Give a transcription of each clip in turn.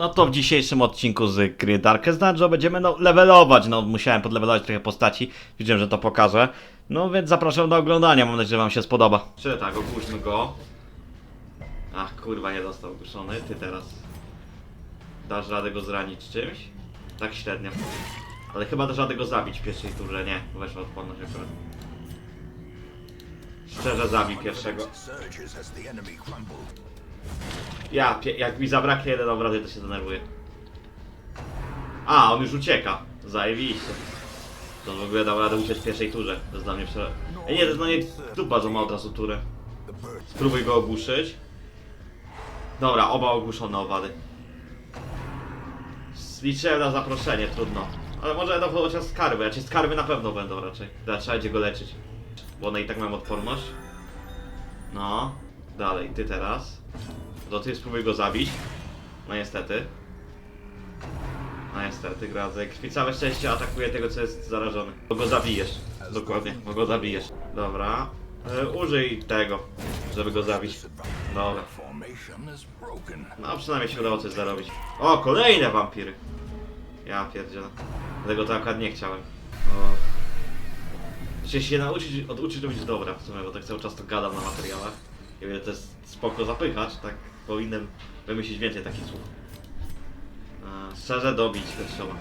No to w dzisiejszym odcinku z gry Darkest Dungeon będziemy no, levelować. No musiałem podlevelować trochę postaci. Widziałem, że to pokażę. No więc zapraszam do oglądania. Mam nadzieję, że wam się spodoba. Czy tak, ogłuszmy go. Ach, kurwa, nie został ogłuszony. Ty teraz. Dasz radę go zranić czymś? Tak średnio. Ale chyba dasz radę go zabić w pierwszej turze. Nie, weszła odporność akurat. Szczerze zabij pierwszego. Ja, jak mi zabraknie jeden obrazy, to się denerwuję. A, on już ucieka. Zajebiście. To w ogóle dał radę uciec w pierwszej turze. To jest dla mnie prze... Ej, nie, to jest dla mnie dupa, że ma od razu turę. Spróbuj go ogłuszyć. Dobra, oba ogłuszone owady. Liczyłem na zaproszenie, trudno. Ale może będą chociaż skarby, znaczy skarby na pewno będą raczej. Trzeba trzeba będzie go leczyć. Bo one i tak mają odporność. No, dalej, ty teraz. Do ty spróbuj go zabić. No niestety. No niestety, gradzę. Krwi całe szczęście atakuje tego, co jest zarażony. Bo go zabijesz. Dokładnie, bo go zabijesz. Dobra. E, użyj tego, żeby go zabić. Dobra. No przynajmniej się udało coś zarobić. O, kolejne wampiry. Ja pierdzielę. Dlatego to akurat nie chciałem. O. Się nauczyć, oduczyć robić dobra w sumie, bo tak cały czas to gadam na materiałach. I wiem, to jest spoko zapychać, tak powinienem wymyślić więcej takich słów. Szczerze dobić to trzeba.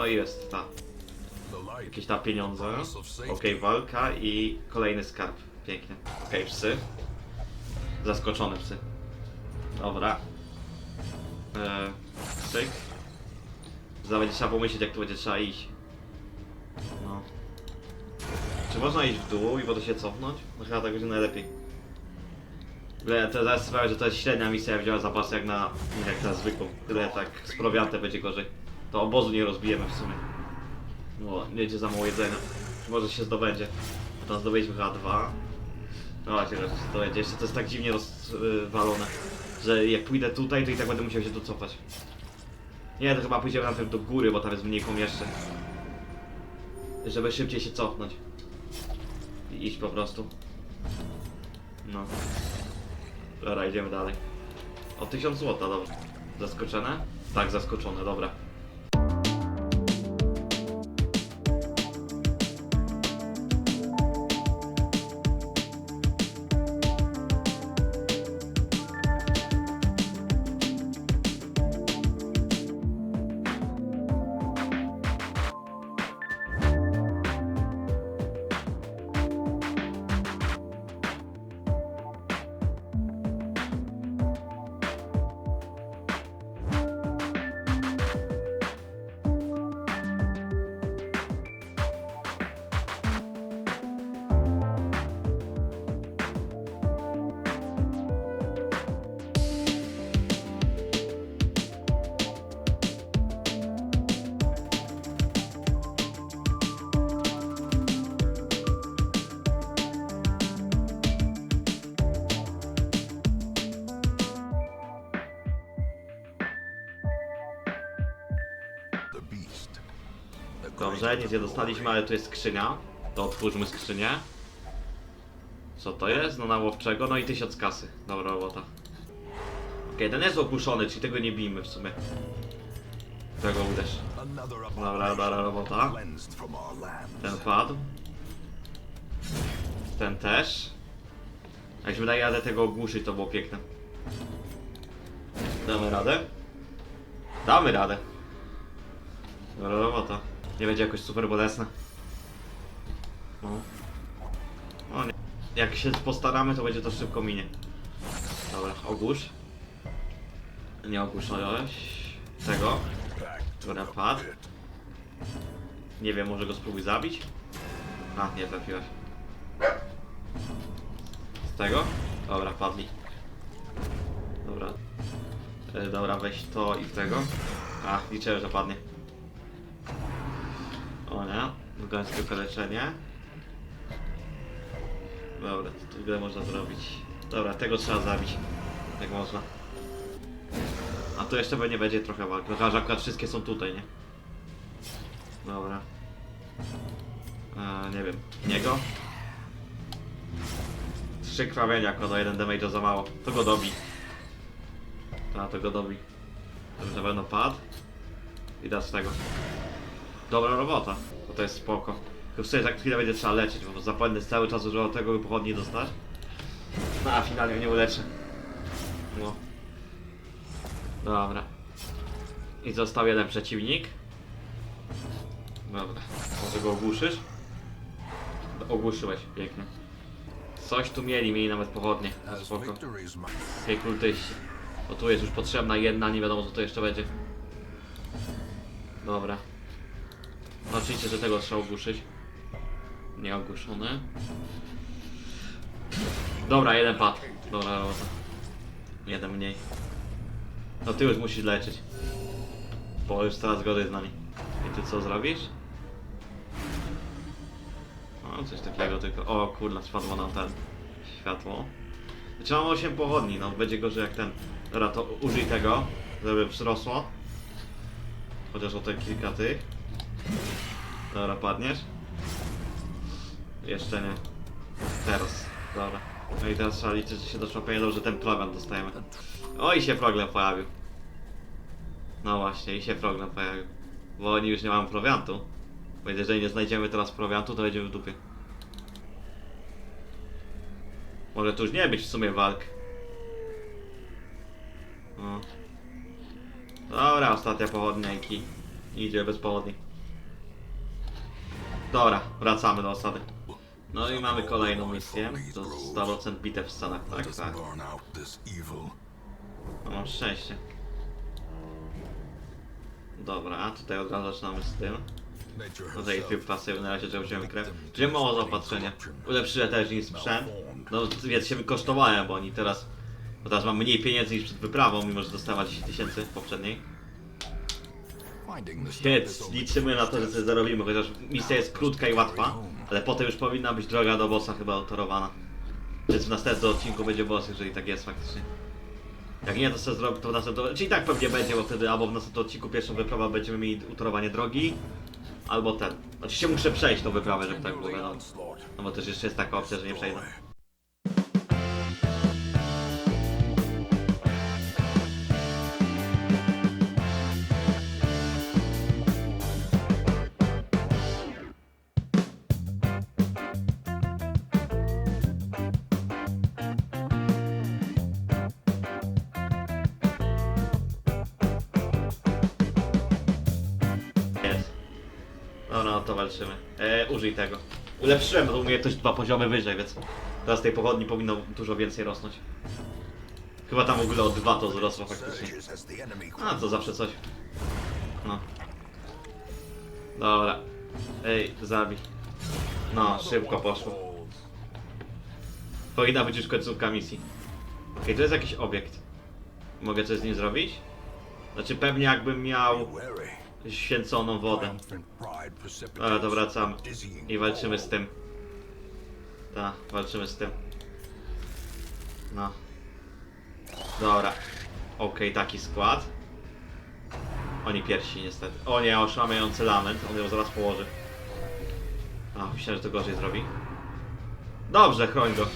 No i jest ta. Jakieś tam pieniądze. Okej, walka i kolejny skarb. Pięknie. Okej, psy. Zaskoczone psy. Dobra. Eee, cyk. Zaraz będzie trzeba pomyśleć, jak tu będzie trzeba iść. No. Czy można iść w dół i potem się cofnąć? No chyba tak będzie najlepiej. Ogóle to zaraz sprawia, że to jest średnia misja, ja wziąłem zapasy jak na, jak na zwykłą. Tyle tak z prowiantem będzie gorzej. To obozu nie rozbijemy w sumie. Nie będzie za mało jedzenia. Może się zdobędzie. Tam zdobyliśmy chyba dwa. No właśnie, że się zdobędzie. Jeszcze to jest tak dziwnie rozwalone, że jak pójdę tutaj, to i tak będę musiał się tu cofać. Nie, to chyba pójdziemy najpierw do góry, bo tam jest mniej pomieszczeń. Żeby szybciej się cofnąć. I iść po prostu. No. Dobra, idziemy dalej. O 1000 złota, dobra. Zaskoczone? Tak, zaskoczone, dobra. Dobrze, nic nie dostaliśmy, ale tu jest skrzynia. To otwórzmy skrzynię. Co to jest? No na łowczego, no i tysiąc kasy. Dobra robota. Okej, ten jest ogłuszony, czyli tego nie bijmy w sumie. Tego uderz. Dobra, dobra robota. Ten padł. Ten też. Jak się wydaje radę tego ogłuszyć, to było piękne. Damy radę? Damy radę. Dobra robota. Nie będzie jakoś super bolesne. No. No nie. Jak się postaramy, to będzie to szybko minie. Dobra, ogłusz. Nie ogłuszałeś tego. Back to Dobra, padł. Nie wiem, może go spróbuj zabić? A, nie trafiłeś. Z tego? Dobra, padli. Dobra. E, dobra, weź to i tego. A, liczyłem, że padnie. O nie. Afgańskie okaleczenie. Dobra, to tu ile można zrobić? Dobra, tego trzeba zabić. Jak można. A tu jeszcze pewnie będzie trochę walk. No, akurat wszystkie są tutaj, nie? Dobra. Eee, nie wiem. Niego? Trzy krwawienia, jako do jeden damage za mało. To go dobi. A, to go dobi. To już na pewno padł. I da z tego. Dobra robota. Bo to jest spoko. Tylko sobie tak chwilę będzie trzeba leczyć, bo zapłynę cały czas używał tego, by pochodni dostać. No, a finalnie mnie uleczy. No. Dobra. I został jeden przeciwnik. Dobra. Może go ogłuszysz? Ogłuszyłeś, pięknie. Coś tu mieli, mieli nawet pochodnie. Spoko. Hej kultyści. Bo tu jest już potrzebna jedna, nie wiadomo co to jeszcze będzie. Dobra. Oczywiście, że tego trzeba ogłuszyć. Nie ogłuszony. Dobra, jeden padł. Dobra robota. Jeden mniej. No ty już musisz leczyć. Bo już coraz gorzej z nami. I ty co zrobisz? No coś takiego tylko. O kurna, spadło nam ten światło. Znaczy mam 8 pochodni, no będzie gorzej jak ten. Dobra, to użyj tego, żeby wzrosło. Chociaż o te kilka tych. Dobra, padniesz. Jeszcze nie. Teraz. Dobra. No i teraz trzeba liczyć, że się doszło pamiętał, że ten program dostajemy. O i się problem pojawił. No właśnie, i się problem pojawił. Bo oni już nie mają prowiantu. Bo jeżeli nie znajdziemy teraz prowiantu, to będziemy w dupie. Może tu już nie być w sumie walk. No. Dobra, ostatnia pochodnia. Idzie bez pochodni. Dobra, wracamy do osady. No i mamy kolejną misję. To 100% bitew w Stanach, tak? Tak. No mam szczęście. Dobra, tutaj od razu zaczynamy z tym. Tutaj tryb pasywny, na razie że wziąłem krew. Gdzie mało zaopatrzenia. Ulepszyłem też niż sprzęt. No więc się wykosztowałem, bo oni teraz... Bo teraz mam mniej pieniędzy niż przed wyprawą, mimo że dostałem 10 tysięcy poprzedniej. Surface liczymy na to, że sobie zarobimy, chociaż misja jest krótka i łatwa. Ale potem już powinna być droga do bossa chyba utorowana. Więc w następnym odcinku będzie boss, jeżeli tak jest faktycznie. Jak nie, to sobie zrobię to w następnym... Czyli tak pewnie będzie, bo wtedy albo w następnym odcinku pierwszą wyprawę będziemy mieli utorowanie drogi, albo ten. Oczywiście muszę przejść tą wyprawę, żeby tak było onslaught. No bo też jeszcze jest taka opcja, że nie przejdę. E, użyj tego. Ulepszyłem, bo u mnie coś dwa poziomy wyżej, więc teraz tej pochodni powinno dużo więcej rosnąć. Chyba tam w ogóle o dwa to wzrosło faktycznie. A, to zawsze coś. No. Dobra. Ej, zabij. No, szybko poszło. Powinna być już końcówka misji. Okej, to jest jakiś obiekt. Mogę coś z nim zrobić? Znaczy pewnie jakbym miał. Święconą wodę. Dobra, to dizzying I walczymy z tym. Tak, walczymy z tym. No. Dobra. Okej, taki skład. Oni pierwsi niestety. O nie, oszałamiający lament. On ją zaraz położy. A, myślałem, że to gorzej zrobi. Dobrze, chroń go.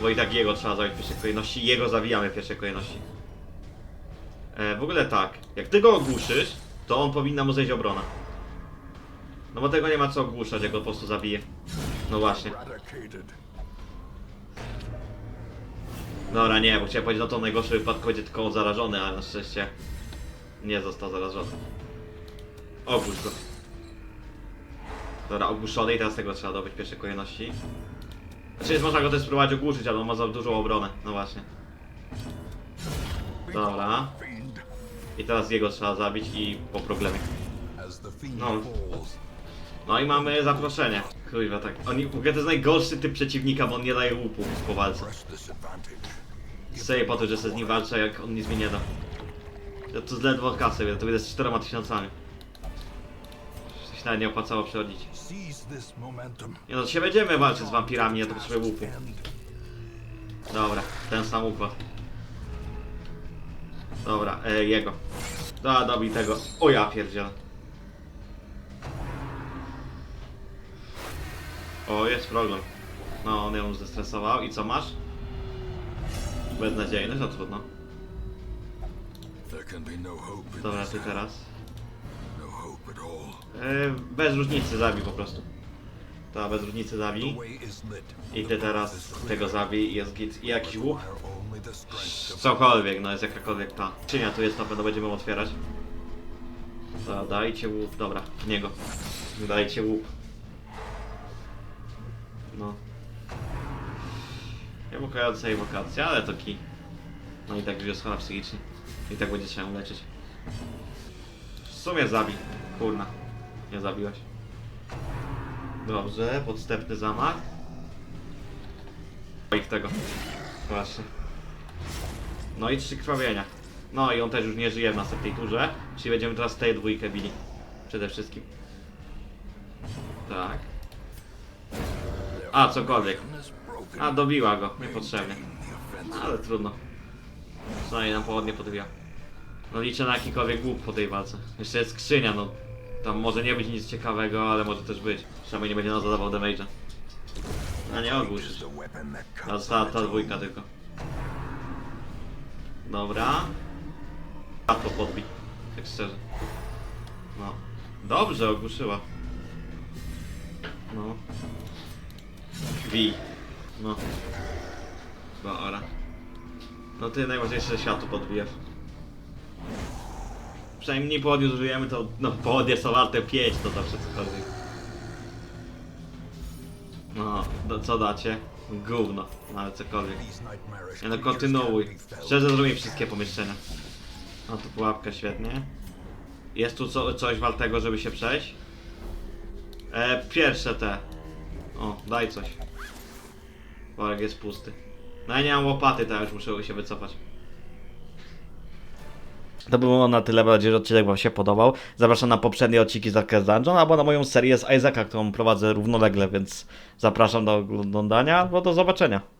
Bo i tak jego trzeba zabić w pierwszej kolejności. Jego zawijamy w pierwszej kolejności. E, w ogóle tak. Jak ty go ogłuszysz, to on powinna mu zejść obrona. No bo tego nie ma co ogłuszać, jak go po prostu zabije. No właśnie. Dobra, nie, bo chciałem powiedzieć, no to w najgorszym wypadku będzie tylko on zarażony, ale na szczęście nie został zarażony. Ogłusz go. Dobra, ogłuszony i teraz tego trzeba dobyć w pierwszej kolejności. Znaczy, można go też spróbować ogłuszyć, ale on ma za dużą obronę. No właśnie. Dobra. I teraz jego trzeba zabić i po problemie. No. No i mamy zaproszenie. Kurwa, tak. Oni, w ogóle to jest najgorszy typ przeciwnika, bo on nie daje łupu po walce. Sobie po to, że se z nim walczę, jak on nic mi nie da. Ja to ledwo kasy, to jest z czterema tysiącami. Coś Nawet nie opłacało momentum. Nie no, się będziemy walczyć z wampirami, ja to potrzebuję łupu. Dobra, ten sam układ. Dobra, e, jego. Da, dobij tego. O ja pierdzielę. O, jest problem. No, on ją zestresował. I co masz? Beznadziejny, no trudno. No Dobra, ty teraz. No. E, bez różnicy zabij po prostu. To bez różnicy zabij. I ty teraz tego zabij jest git. I jakiś łup. Cokolwiek, no jest jakakolwiek ta. Skrzynia tu jest, na pewno będziemy otwierać. To dajcie łup, dobra, niego. Dajcie łup. No. Ewokująca ewokacja, ale to kij. No i tak już jest chora psychicznie. I tak będzie ją leczyć. W sumie zabij. Kurna. Nie zabiłeś. Dobrze, podstępny zamach. I w tego. Właśnie. No i trzy krwawienia. No i on też już nie żyje w następnej turze, czyli będziemy teraz tej dwójkę bili. Przede wszystkim. Tak. A, cokolwiek. A, dobiła go, niepotrzebnie. Ale trudno. Przynajmniej nam pochodnie podbija. No liczę na jakikolwiek łup po tej walce. Jeszcze jest skrzynia, no. Tam może nie być nic ciekawego, ale może też być. Przynajmniej nie będzie nam zadawał damage'a. A nie that Ta, ta, ta dwójka tylko. Dobra. A to podbi. Tak szczerze. No. Dobrze, ogłuszyła. No. Bij. No. Dobra. No ty najważniejsze światło podbijasz. Przynajmniej nie połodnie zużyjemy, to no połodnie są warte 5, to zawsze cokolwiek. No, no co dacie? Gówno, no ale cokolwiek. Nie no, kontynuuj. Szczerze zrobię wszystkie pomieszczenia. No tu pułapka, świetnie. Jest tu co, coś wartego, żeby się przejść? E, pierwsze te. O, daj coś. Worek jest pusty. No ja nie mam łopaty, to już muszę się wycofać. To było na tyle, mam nadzieję, że odcinek Wam się podobał. Zapraszam na poprzednie odcinki z Darkest Dungeon, albo na moją serię z Isaaca, którą prowadzę równolegle, więc zapraszam do oglądania, albo do zobaczenia.